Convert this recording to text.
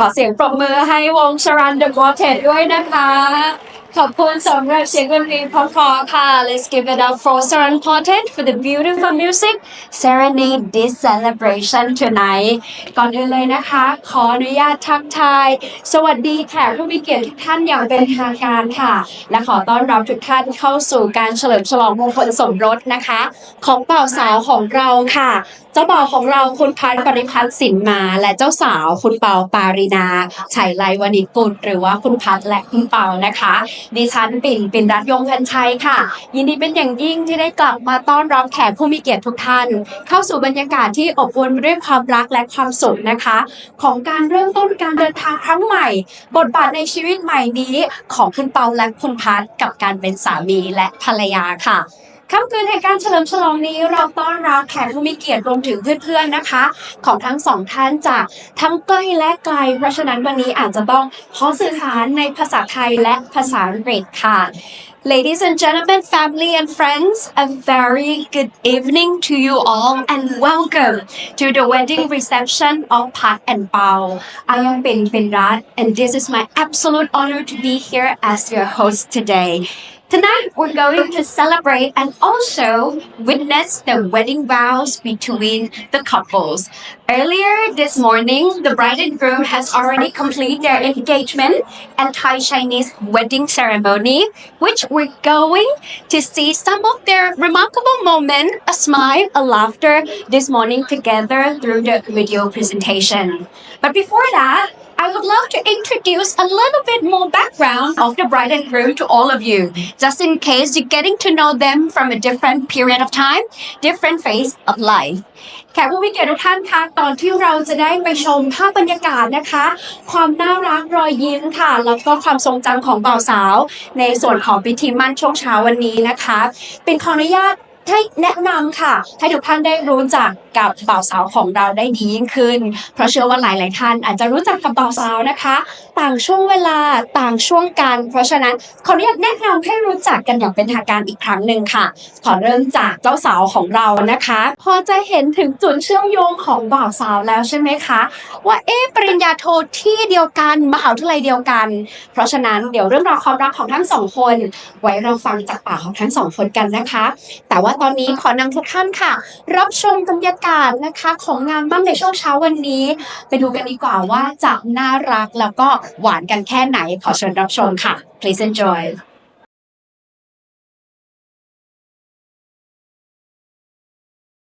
ขอเสียงปรบมือให้วงชรันเดอะวอเทดด้วยนะคะ ขอบคุณสำหรับเสียงดนตรีเพราะๆค่ะ Let's give it up for Saran Quartet for the beautiful music serenade this celebration tonight ก่อนอื่นเลยนะคะ ขออนุญาตทักทาย สวัสดีแขกผู้มีเกียรติทุกท่านอย่างเป็นทางการค่ะ และขอต้อนรับทุกท่านเข้าสู่การเฉลิมฉลองมงคลสมรสนะคะ ของเป่าสาวของเราค่ะเจ้าบ่าวของเราคุณพัฒน์ปริพัฒน์สินมา และเจ้าสาวคุณเปาปารินาชัยไลวณิกุลหรือว่าคุณพัฒน์และคุณเปานะคะดิฉันปิ่นปิ่นรัตน์ยงพันชัยค่ะ ยินดีเป็นอย่างยิ่งที่ได้กลับมาต้อนรับแขกผู้มีเกียรติทุกท่าน เข้าสู่บรรยากาศที่อบอวลไปด้วยความรักและความสุขนะคะ ของการเริ่มต้นการเดินทางครั้งใหม่ บทบาทในชีวิตใหม่นี้ของคุณเปาและคุณพัทกับการเป็นสามีและภรรยาค่ะ ค่ำคืนแห่งการเฉลิมฉลองนี้เราต้อนรับแขกผู้มีเกียรติรวมถึงเพื่อนๆนะคะ ของทั้งสองท่านจากทั้งใกล้และไกล เพราะฉะนั้นวันนี้อาจจะต้องขอสื่อสารในภาษาไทยและภาษาอังกฤษค่ะ Ladies and gentlemen, family and friends, a very good evening to you all and welcome to the wedding reception of Pat and Pao. I am Bin Bin Rat and this is my absolute honor to be here as your host today. Tonight, we're going to celebrate and also witness the wedding vows between the couples. Earlier this morning, the bride and groom has already completed their engagement and Thai Chinese wedding ceremony, which we're going to see some of their remarkable moment, a smile, a laughter this morning together through the video presentation. But before that, I would love to introduce a little bit more background of the bride and groom to all of you, just in case you're getting to know them from a different period of time, different phase of life. แขกผู้มีเกียรติทุกท่านคะตอนที่เราจะได้ไปชมภาพบรรยากาศนะคะ ความน่ารักรอยยิ้มค่ะ แล้วก็ความทรงจำของบ่าวสาว ในส่วนของพิธีมั่นช่วงเช้าวันนี้นะคะ เป็นขออนุญาต ให้แนะนำค่ะ ให้ทุกท่านได้รู้จักกับบ่าวสาวของเราได้ดียิ่งขึ้น เพราะเชื่อว่าหลาย ๆ ท่านอาจจะรู้จักกับบ่าวสาวนะคะ ต่างช่วงเวลาต่างช่วงกันเพราะฉะนั้นขออนุญาตแนะนำให้รู้จักกันอย่างเป็นทางการอีกครั้งหนึ่งค่ะ ขอเริ่มจากเจ้าสาวของเรานะคะ พอจะเห็นถึงจุดเชื่อมโยงของบ่าวสาวแล้วใช่ไหมคะ ว่าเอ๊ะปริญญาโทที่เดียวกันมหาวิทยาลัยเดียวกัน เพราะฉะนั้นเดี๋ยวเรื่องราวความรักของทั้งสองคน ไว้เราฟังจากปากของทั้งสองคนกันนะคะ แต่ว่าตอนนี้ขอนำทุกท่านค่ะ รับชมบรรยากาศนะคะของงานบ้างในช่วงเช้าวันนี้ ไปดูกันดีกว่าว่าจะน่ารักแล้วก็หวานกันแค่ไหนขอเชิญรับชมค่ะ please enjoy